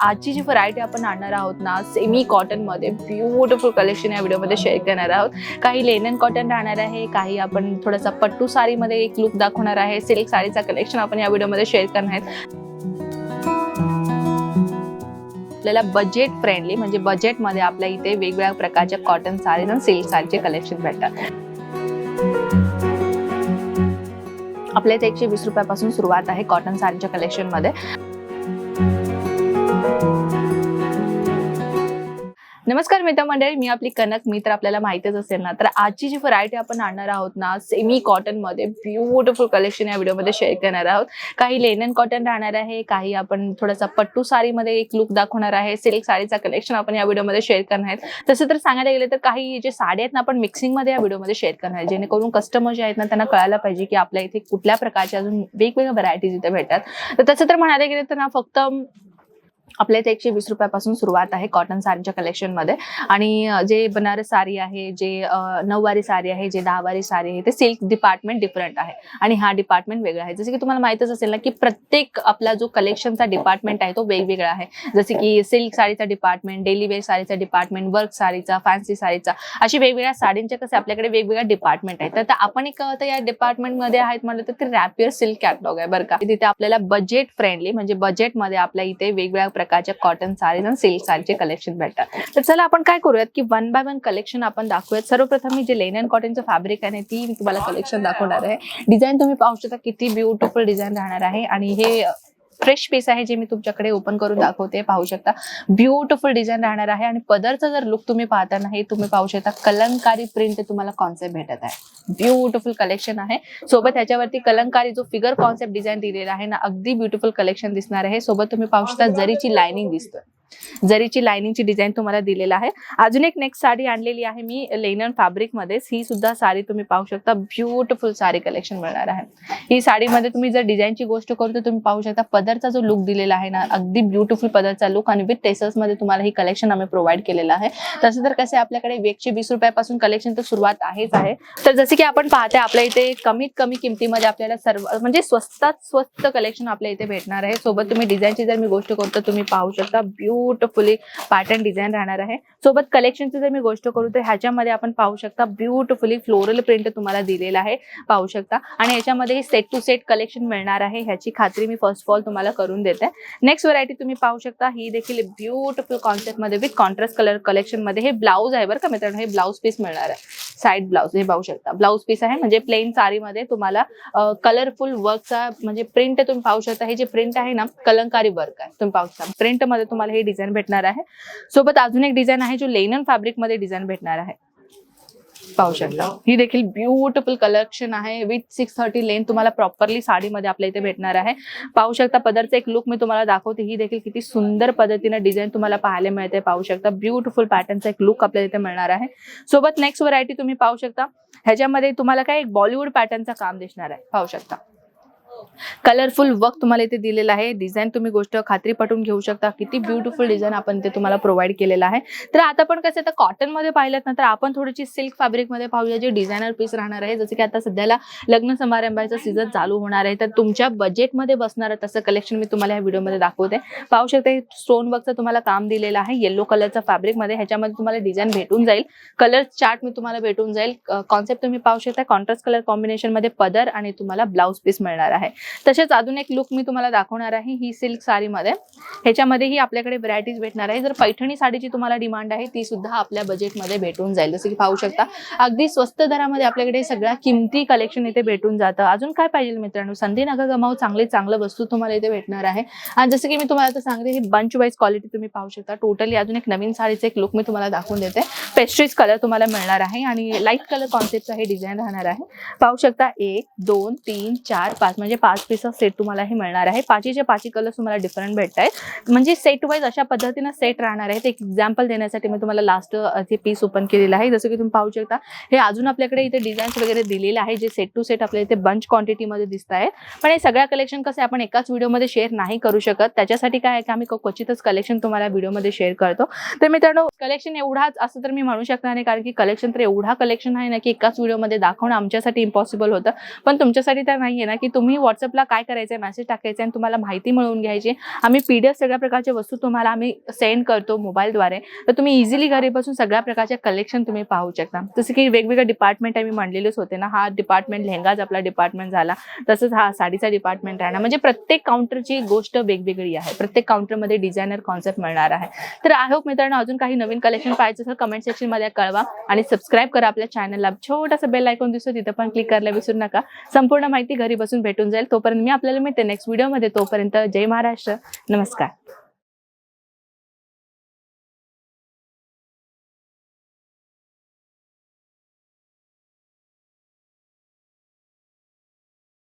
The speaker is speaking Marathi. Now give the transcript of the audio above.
आजची जी व्हरायटी आपण आणणार आहोत ना सेमी कॉटनमध्ये ब्युटिफुल कलेक्शन या व्हिडिओमध्ये शेअर करणार आहोत. काही लेनन कॉटन राहणार आहे काही आपण थोडासा पट्टू साडीमध्ये एक लुक दाखवणार आहे सिल्क साडीचा कलेक्शन आपण या व्हिडिओमध्ये शेअर करणार आहेत आपल्याला बजेट फ्रेंडली म्हणजे बजेटमध्ये आपल्या इथे वेगवेगळ्या प्रकारच्या कॉटन साडीज आणि सिल्क साडीचे कलेक्शन भेटतात. आपल्या इथे एकशे वीस रुपयापासून सुरुवात आहे कॉटन साडीच्या कलेक्शन नमस्कार मित्र मंडळी मी आपली कनक मी तर आपल्याला माहितीच असेल ना तर आजची जी व्हरायटी आपण आणणार आहोत ना सेमी कॉटनमध्ये ब्युटिफुल कलेक्शन या व्हिडिओमध्ये शेअर करणार आहोत. काही लेनन कॉटन राहणार आहे काही आपण थोडासा पट्टू साडीमध्ये एक लुक दाखवणार आहे सिल्क साडीचा कलेक्शन आपण या व्हिडिओमध्ये शेअर करणार आहेत तसं तर सांगायला गेलं तर काही जे साडी आहेत ना आपण मिक्सिंगमध्ये या व्हिडिओमध्ये शेअर करणार आहे जेणेकरून कस्टमर जे आहेत ना त्यांना कळायला पाहिजे की आपल्या इथे कुठल्या प्रकारच्या अजून वेगवेगळ्या व्हरायटीज इथे भेटतात. तर तसं तर म्हणायला गेलं तर ना फक्त आपल्या इथे एकशे वीस रुपयापासून सुरुवात आहे कॉटन साडीच्या कलेक्शनमध्ये. आणि जे बनारस साडी आहे जे नऊवारी साडी आहे जे दहावारी साडी आहे ते सिल्क डिपार्टमेंट डिफरंट आहे. आणि हा डिपार्टमेंट वेगळा आहे. जसं की तुम्हाला माहितच असेल ना की प्रत्येक आपला जो कलेक्शनचा डिपार्टमेंट आहे तो वेगवेगळा आहे. जसे की सिल्क साडीचा डिपार्टमेंट डेली वेअर साडीचा डिपार्टमेंट वर्क साडीचा फॅन्सी साडीचा अशी वेगवेगळ्या साडींचे कसे आपल्याकडे वेगवेगळ्या डिपार्टमेंट आहेत. तर आपण एक तर या डिपार्टमेंटमध्ये आहेत म्हटलं तर ते रॅपियर सिल्क कॅटलॉग आहे बरं का. तिथे आपल्याला बजेट फ्रेंडली म्हणजे बजेटमध्ये आपल्या इथे वेगवेगळ्या प्रकारच्या कॉटन साडीज आणि सिल्क साडीचे कलेक्शन भेटतात. तर चला आपण काय करूयात की वन बाय वन कलेक्शन आपण दाखवूयात. सर्वप्रथम मी जे लेनन कॉटनचं फॅब्रिक आहे ती मी तुम्हाला कलेक्शन दाखवणार आहे. डिझाईन तुम्ही पाहू शकता किती ब्युटिफुल डिझाईन राहणार आहे. आणि हे फ्रेश पीस आहे जे मी तुमच्याकडे ओपन करून दाखवते पाहू शकता. ब्युटिफुल डिझाईन राहणार आहे आणि पदरचा जर लुक तुम्ही पाहता नाही तुम्ही पाहू शकता कलंकारी प्रिंट तुम्हाला कॉन्सेप्ट भेटत आहे. ब्युटिफुल कलेक्शन आहे. सोबत ह्याच्यावरती कलंकारी जो फिगर कॉन्सेप्ट डिझाईन दिलेला आहे ना अगदी ब्युटिफुल कलेक्शन दिसणार आहे. सोबत तुम्ही पाहू शकता जरीची लाइनिंग दिसतोय. जरीची लाइनिंगची डिझाईन तुम्हाला दिलेला आहे. अजून एक नेक्स्ट साडी आणलेली आहे मी लेनन फॅब्रिकमध्येच ही सुद्धा साडी तुम्ही पाहू शकता. ब्युटिफुल साडी कलेक्शन मिळणार आहे. ही साडीमध्ये तुम्ही जर डिझाईनची गोष्ट करू तर तुम्ही पाहू शकता पदरचा जो लुक दिलेला आहे ना अगदी ब्युटिफुल पदरचा लुक आणि विथ टेसल्समध्ये तुम्हाला ही कलेक्शन आम्ही प्रोव्हाइड केलेलं आहे. तसं तर कसं आहे, आपल्याकडे एकशे वीस रुपयापासून कलेक्शन तर सुरुवात आहेच आहे. तर जसे की आपण पाहते आपल्या इथे कमीत कमी किमतीमध्ये आपल्याला सर्व म्हणजे स्वस्तात स्वस्त कलेक्शन आपल्या इथे भेटणार आहे. सोबत तुम्ही डिझाईनची जर मी गोष्ट करू तर तुम्ही पाहू शकता. ब्युटिफुली पॅटर्न डिझाईन राहणार आहे. सोबत कलेक्शनची जर मी गोष्ट करू तर ह्याच्यामध्ये आपण पाहू शकता ब्युटिफुली फ्लोरल प्रिंट तुम्हाला दिलेला आहे. पाहू शकता. आणि याच्यामध्ये सेट टू सेट कलेक्शन मिळणार आहे. ह्याची खात्री मी फर्स्ट ऑफ ऑल तुम्हाला करून देते. नेक्स्ट व्हरायटी तुम्ही पाहू शकता. ही देखील ब्युटिफुल कॉन्सेप्टमध्ये विथ कॉन्ट्रास्ट कलर कलेक्शनमध्ये हे ब्लाऊज आहे बरं का मित्रांनो. हे ब्लाऊज पीस मिळणार आहे. साईड ब्लाऊज हे पाहू शकता. ब्लाऊज पीस आहे म्हणजे प्लेन साडीमध्ये तुम्हाला कलरफुल वर्कचा म्हणजे प्रिंट तुम्ही पाहू शकता. हे जे प्रिंट आहे ना कलंकारी वर्क आहे. तुम्ही पाहू शकता. प्रिंटमध्ये तुम्हाला हे डिझाईन भेटणार आहे. सोबत अजून एक डिझाईन आहे जो लेनन फॅब्रिकमध्ये डिझाईन भेटणार आहे. पाहू शकता. ही देखील ब्युटिफुल कलेक्शन आहे. विथ सिक्स थर्टी लेन तुम्हाला प्रॉपरली साडीमध्ये आपल्या इथे भेटणार आहे. पाहू शकता पदरचा एक लुक मी तुम्हाला दाखवते. ही देखील किती सुंदर पद्धतीने डिझाईन तुम्हाला पाहायला मिळते. पाहू शकता ब्युटिफुल पॅटर्नचा एक लुक आपल्याला इथे मिळणार आहे. सोबत नेक्स्ट व्हरायटी तुम्ही पाहू शकता. ह्याच्यामध्ये तुम्हाला काय एक बॉलिवूड पॅटर्नचा काम दिसणार आहे. पाहू शकता. कलरफुल वर्क तुम्हाला इथे दिलेलं आहे. डिझाईन तुम्ही गोष्ट खात्री पटवून घेऊ शकता. किती ब्युटिफुल डिझाईन आपण ते तुम्हाला प्रोव्हाइड केलेलं आहे. तर आता पण कसं तर कॉटनमध्ये पाहिलं ना तर आपण थोडीशी सिल्क फॅब्रिकमध्ये पाहूया जे डिझायनर पीस राहणार आहे. जसं की आता सध्याला लग्न समारंभाचा सीझन चालू होणार आहे. तर तुमच्या बजेटमध्ये बसणार तसं कलेक्शन मी तुम्हाला या व्हिडिओमध्ये दाखवते. पाहू शकता स्टोन वर्कचं तुम्हाला काम दिलेलं आहे. येलो कलरचा फॅब्रिकमध्ये ह्याच्यामध्ये तुम्हाला डिझाईन भेटून जाईल. कलर चार्ट मी तुम्हाला भेटून जाईल. कॉन्सेप्ट तुम्ही पाहू शकता. कॉन्ट्रास्ट कलर कॉम्बिनेशनमध्ये पदर आणि तुम्हाला ब्लाऊज पीस मिळणार आहे. तसेच अजून एक लुक मी तुम्हाला दाखवणार आहे ही सिल्क साडीमध्ये. ह्याच्यामध्येही आपल्याकडे व्हरायटीज भेटणार आहे. जर पैठणी साडीची तुम्हाला डिमांड आहे ती सुद्धा आपल्या बजेटमध्ये भेटून जाईल. जसं की पाहू शकता अगदी स्वस्त दरामध्ये आपल्याकडे सगळ्या किमती कलेक्शन इथे भेटून जातं. अजून काय पाहिजे मित्रांनो? संधी नका गमाव चांगले चांगलं वस्तू तुम्हाला इथे भेटणार आहे. आणि जसं की मी तुम्हाला आता सांगते ही बंच वाईज क्वालिटी तुम्ही पाहू शकता. टोटली अजून एक नवीन साडीचं एक लुक मी तुम्हाला दाखवून देते. पेस्ट्रीज कलर तुम्हाला मिळणार आहे आणि लाइट कलर कॉन्सेप्टचा हे डिझाईन राहणार आहे. पाहू शकता एक दोन तीन चार पाच. म्हणजे पाच पीसचा सेट तुम्हाला हे मिळणार आहे. पाचीचे पाची कलर तुम्हाला डिफरंट भेटत आहेत म्हणजे सेट वाईज अशा पद्धतीनं सेट राहणार आहे एक एक्झाम्पल देण्यासाठी मी तुम्हाला लास्ट ते पीस ओपन केलेलं आहे. जसं की तुम्ही पाहू शकता हे अजून आपल्याकडे इथे डिझाईन्स वगैरे दिलेले आहे जे सेट टू सेट आपल्या इथे बंच क्वांटिटीमध्ये दिसत आहे पण हे सगळ्या कलेक्शन कसं आपण एकाच व्हिडिओमध्ये शेअर नाही करू शकत. त्याच्यासाठी काय आहे की आम्ही क्वचितच कलेक्शन तुम्हाला व्हिडिओमध्ये शेअर करतो. तर मित्रांनो कलेक्शन एवढाच असं तर मी म्हणू शकणार नाही कारण की कलेक्शन तर एवढा कलेक्शन आहे ना की एकाच व्हिडिओमध्ये दाखवणं आमच्यासाठी इम्पॉसिबल होतं. पण तुमच्यासाठी तर नाही आहे ना की तुम्ही व्हॉट्सअपला काय करायचं आहे मेसेज टाकायचा आहे आणि तुम्हाला माहिती मिळवून घ्यायची आम्ही पी डी एफ सगळ्या प्रकारच्या वस्तू तुम्हाला आम्ही सेंड करतो मोबाईलद्वारे तर तुम्ही इझिली घरी बसून सगळ्या प्रकारच्या कलेक्शन तुम्ही पाहू शकता. जसं की वेगवेगळे डिपार्टमेंट आम्ही म्हणलेलेच होते ना हा डिपार्टमेंट लेहंगाच आपला डिपार्टमेंट झाला तसंच हा साडीचा डिपार्टमेंट राहणार. म्हणजे प्रत्येक काउंटरची गोष्ट वेगवेगळी आहे. प्रत्येक काउंटरमध्ये डिझायनर कॉन्सेप्ट मिळणार आहे. तर आय होप मित्रांनो अजून काही नवीन कलेक्शन पाहायचं असेल कमेंट सेक्शनमध्ये कळवा आणि सबस्क्राईब करा आपल्या चॅनलला छोटासा बेल आयकॉन दिसतो तिथं पण क्लिक करायला विसरू नका. संपूर्ण माहिती घरी बसून भेटून जाईल. जाईल तोपर्यंत मी आपल्याला मिळते नेक्स्ट व्हिडिओमध्ये तोपर्यंत जय महाराष्ट्र. नमस्कार.